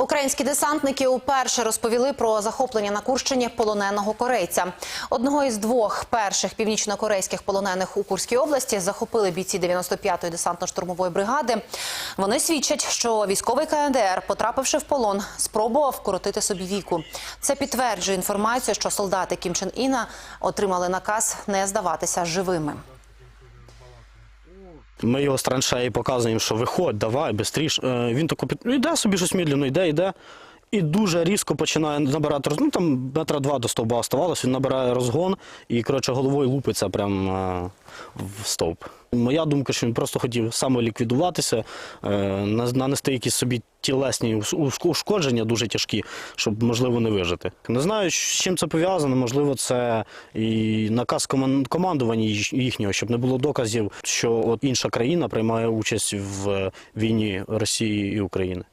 Українські десантники уперше розповіли про захоплення на Курщині полоненого корейця. Одного із двох перших північнокорейських полонених у Курській області захопили бійці 95-ї десантно-штурмової бригади. Вони свідчать, що військовий КНДР, потрапивши в полон, спробував вкоротити собі віку. Це підтверджує інформацію, що солдати Кім Чен Іна отримали наказ не здаватися живими. Ми його з траншеї показуємо, що виходь, давай, швидше. Він тако під... ну, йде собі щось медленно, йде, йде. І дуже різко починає набирати розгон. ну там метра два до стовба оставалося, він набирає розгон і, коротше, головою лупиться прямо е, в стовп. Моя думка, що він просто хотів самоліквідуватися, е, нанести якісь собі тілесні ушкодження дуже тяжкі, щоб, можливо, не вижити. Не знаю, з чим це пов'язано, можливо, це і наказ коман- командування їхнього, щоб не було доказів, що от інша країна приймає участь в війні Росії і України.